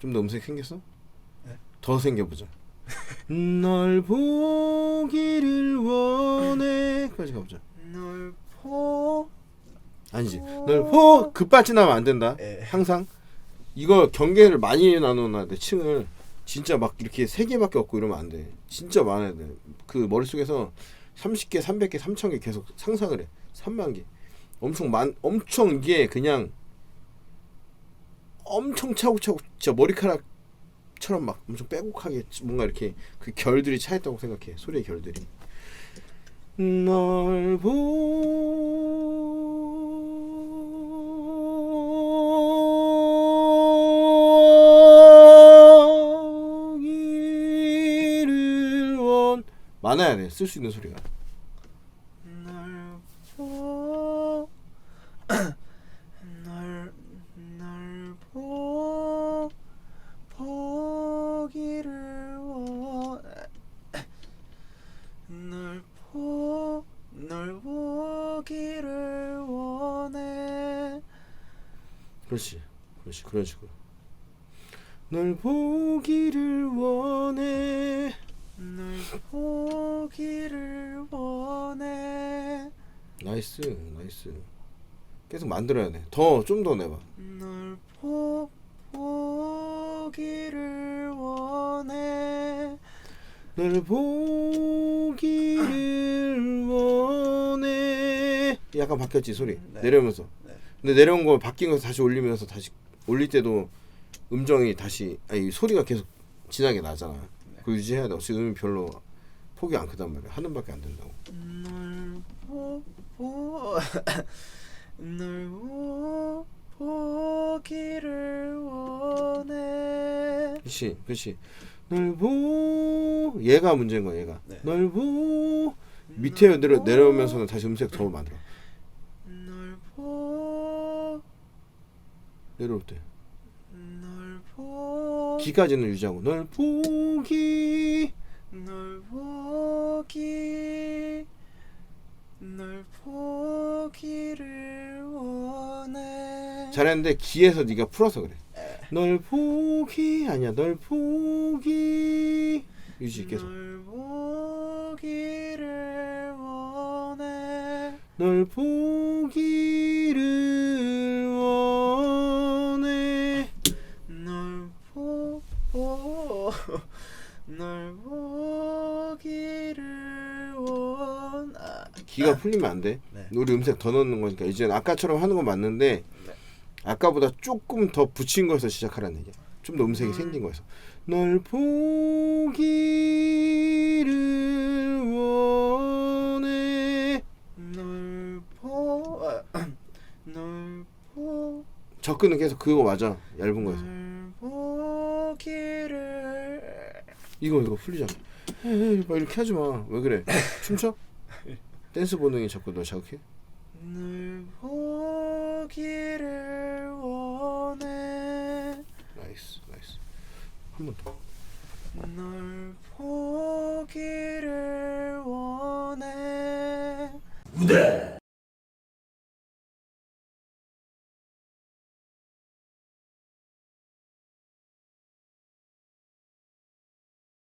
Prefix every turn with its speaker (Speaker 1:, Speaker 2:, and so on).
Speaker 1: 좀 더 음색 생겼어?
Speaker 2: 네.
Speaker 1: 더 생겨보자. 널 보기를 원해. 까지 가보자.
Speaker 2: 널 포.
Speaker 1: 아니지. 널 보. 급발진 하면 안 된다.
Speaker 2: 예.
Speaker 1: 항상 이거 경계를 많이 나눠놔야 돼. 층을 진짜 막 이렇게 세 개밖에 없고 이러면 안 돼. 진짜 많아야 돼. 그 머릿속에서 30개, 300개, 3000개 계속 상상을 해. 3만 개. 엄청 많 엄청 이게 그냥 엄청 차곡차곡 진짜 머리카락처럼 막 엄청 빼곡하게 뭔가 이렇게 그 결들이 차 있다고 생각해. 소리의 결들이. 널 보기를 원 많아야 돼. 쓸 수 있는 소리가.
Speaker 2: 널 보. 널, 널 보. 보기를 원. 널 보. 널 원해.
Speaker 1: 그렇지. 그렇지. 그런 식으로. 널 보기를 원해.
Speaker 2: 널 보기를 원해.
Speaker 1: 나이스. 나이스. 계속 만들어야 돼. 더 좀 더 내봐.
Speaker 2: 널 보, 보기를 원해.
Speaker 1: 널 보기를. 약간 바뀌었지 소리.
Speaker 2: 네.
Speaker 1: 내려오면서.
Speaker 2: 네.
Speaker 1: 근데 내려온 거 바뀐 거 다시 올리면서 다시 올릴 때도 음정이 다시 아니 소리가 계속 진하게 나잖아. 그거 유지해야 돼. 지금 별로 폭이 안 크단 말이야. 한 음밖에 안 된다고.
Speaker 2: 널 보, 보기를 원해.
Speaker 1: 그렇지, 그렇지. 널 보. 얘가 문제인 거야. 얘가.
Speaker 2: 네.
Speaker 1: 널 보. 밑에 내려 내려오면서는 다시 음색 더 만들어.
Speaker 2: 널 보,
Speaker 1: 내려올 때.
Speaker 2: 널 보,
Speaker 1: 기까지는 유지하고. 널 보기.
Speaker 2: 널 보기, 널 보기를 원해.
Speaker 1: 잘했는데 기에서 네가 풀어서 그래. 널 보기 아니야. 널 보기. 유지 계속.
Speaker 2: 널 보기를 원해.
Speaker 1: 널 보기를
Speaker 2: 널 보기를 원. 아,
Speaker 1: 기가 풀리면 안 돼.
Speaker 2: 네.
Speaker 1: 우리 음색 더 넣는 거니까 이제 아까처럼 하는 건 맞는데
Speaker 2: 네.
Speaker 1: 아까보다 조금 더 붙인 거에서 시작하라는 얘기야. 좀 더 음색이 생긴 거에서. 널 보기를 원해.
Speaker 2: 널 보, 아, 널 보,
Speaker 1: 접근은 계속 그거 맞아. 얇은 거에서.
Speaker 2: 널 보기를.
Speaker 1: 이거 이거 풀리잖아. 에이, 막 이렇게 하지 마. 왜 그래? 춤춰? 댄스 본능이 자꾸 너 자극해?
Speaker 2: 널 보기를 원해.
Speaker 1: 나이스, 나이스. 한 번 더.
Speaker 2: 널 보기를 원해.
Speaker 3: 우대